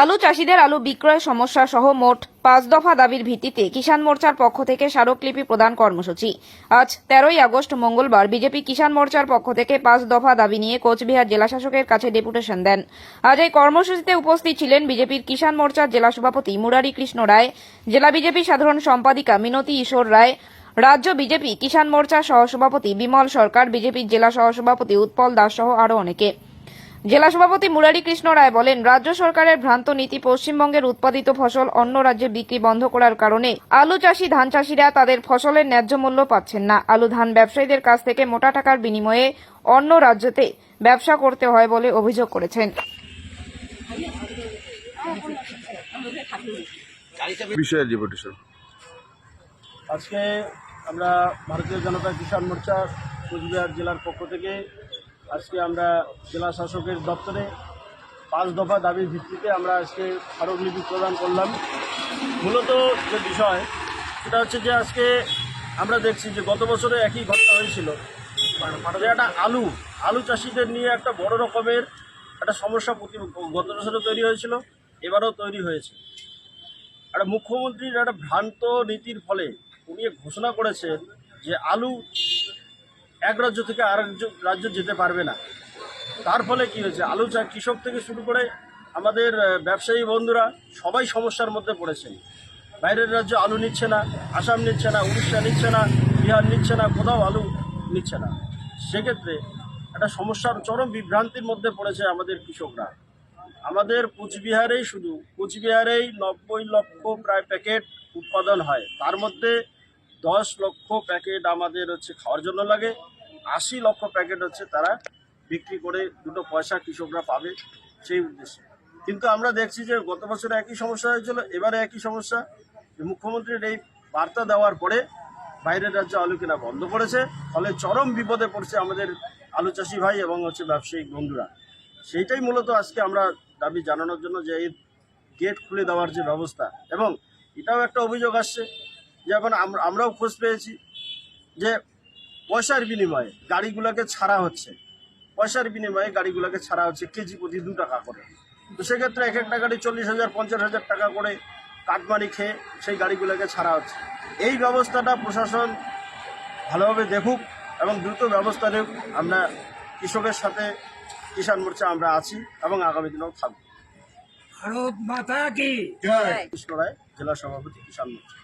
আলু চাষিদের আলু বিক্রয় সমস্যা সহ মোট পাঁচ দফা দাবির ভিত্তিতে কিষাণ মোর্চার পক্ষ থেকে স্মারকলিপি প্রদান কর্মসূচি। আজ তেরোই আগস্ট মঙ্গলবার বিজেপি কিষাণ মোর্চার পক্ষ থেকে পাঁচ দফা দাবি নিয়ে কোচবিহার জেলা শাসকের কাছে ডেপুটেশন দেন। আজ এই কর্মসূচিতে উপস্থিত ছিলেন বিজেপির কিষাণ মোর্চার জেলা সভাপতি মুরারি কৃষ্ণ রায়, জেলা বিজেপি সাধারণ সম্পাদিকা মিনতি ঈশ্বর রায়, রাজ্য বিজেপি কিষাণ মোর্চার সহসভাপতি বিমল সরকার, বিজেপির জেলা সহসভাপতি উৎপল দাস সহ আরও অনেকে। জেলা সভাপতি মুরারি কৃষ্ণ রায় বলেন রাজ্য সরকারের ভ্রান্ত নীতি পশ্চিমবঙ্গের উৎপাদিত ফসল অন্য রাজ্যে বিক্রি বন্ধ করার কারণে আলু চাষি ধান চাষিরা তাদের ফসলের ন্যায্য মূল্য পাচ্ছেন না। আলু ধান ব্যবসায়ীদের কাছ থেকে মোটা টাকার বিনিময়ে অন্য রাজ্যতে ব্যবসা করতে হয় বলে অভিযোগ করেছেন। বিষয়ে ডেপুটেশন আজকে আমরা ভারতীয় জনতা কিষাণ মোর্চা কোচবিহার জেলার পক্ষ থেকে আজকে আমরা জেলা শাসকের দপ্তরে পাঁচ দফা দাবির ভিত্তিতে আমরা আজকে স্মারকলিপি প্রদান করলাম। মূলত যে বিষয়, সেটা হচ্ছে যে আজকে আমরা দেখছি যে গত বছরে একই ঘটনা হয়েছিল। যে একটা আলু আলু চাষিদের নিয়ে একটা বড় রকমের একটা সমস্যা প্রতি গত বছরে তৈরি হয়েছিল, এবারও তৈরি হয়েছে। একটা মুখ্যমন্ত্রীর একটা ভ্রান্ত নীতির ফলে উনি ঘোষণা করেছেন যে আলু এক রাজ্য থেকে রাজ্য- রাজ্য যেতে পারবে না। তার ফলে কি হয়েছে? আলু চা কৃষক থেকে শুরু করে আমাদের ব্যবসায়ী বন্ধুরা সবাই সমস্যার মধ্যে পড়েছেন বাইরের রাজ্য আলু নিচ্ছে না, আসাম নিচ্ছে না, উড়িষ্যা নিচ্ছে না, বিহার নিচ্ছে না, কোথাও আলু নিচ্ছে না। সেক্ষেত্রে একটা সমস্যার চরম বিভ্রান্তির মধ্যে পড়েছে আমাদের কৃষকরা। আমাদের কুচবিহারেই শুধু, কুচবিহারেই নব্বই লক্ষ প্রায় প্যাকেট উৎপাদন হয়। তার মধ্যে দশ লক্ষ প্যাকেট আমাদের হচ্ছে খাওয়ার জন্য লাগে। আশি লক্ষ প্যাকেট হচ্ছে তারা বিক্রি করে দুটো পয়সা কৃষকরা পাবে সেই উদ্দেশ্যে। কিন্তু আমরা দেখছি যে গত বছরে একই সমস্যা হয়েছিল, এবারে একই সমস্যা। মুখ্যমন্ত্রীর এই বার্তা দেওয়ার পরে বাইরের রাজ্যে আলু কেনা বন্ধ করেছে, ফলে চরম বিপদে পড়ছে আমাদের আলু চাষি ভাই এবং হচ্ছে ব্যবসায়িক বন্ধুরা। সেইটাই মূলত আজকে আমরা দাবি জানানোর জন্য যে এই গেট খুলে দেওয়ার যে ব্যবস্থা। এবং এটাও একটা অভিযোগ আসছে যে এখন আমরা আমরাও খোঁজ পেয়েছি যে পয়সার বিনিময়ে গাড়িগুলোকে ছাড়া হচ্ছে। পয়সার বিনিময়ে গাড়িগুলোকে ছাড়া হচ্ছে কেজি প্রতি দু টাকা করে। তো সেক্ষেত্রে এক একটা গাড়ি চল্লিশ হাজার পঞ্চাশ হাজার টাকা করে কাটমানি খেয়ে সেই গাড়িগুলোকে ছাড়া হচ্ছে। এই ব্যবস্থাটা প্রশাসন ভালোভাবে দেখুক এবং দ্রুত ব্যবস্থা নেব আমরা কৃষকের সাথে কিষাণ মোর্চা আমরা আছি এবং আগামী দিনেও থাকব। ভারত মাতা কি? কৃষ্ণ রায় জেলা সভাপতি কিষাণ মোর্চা।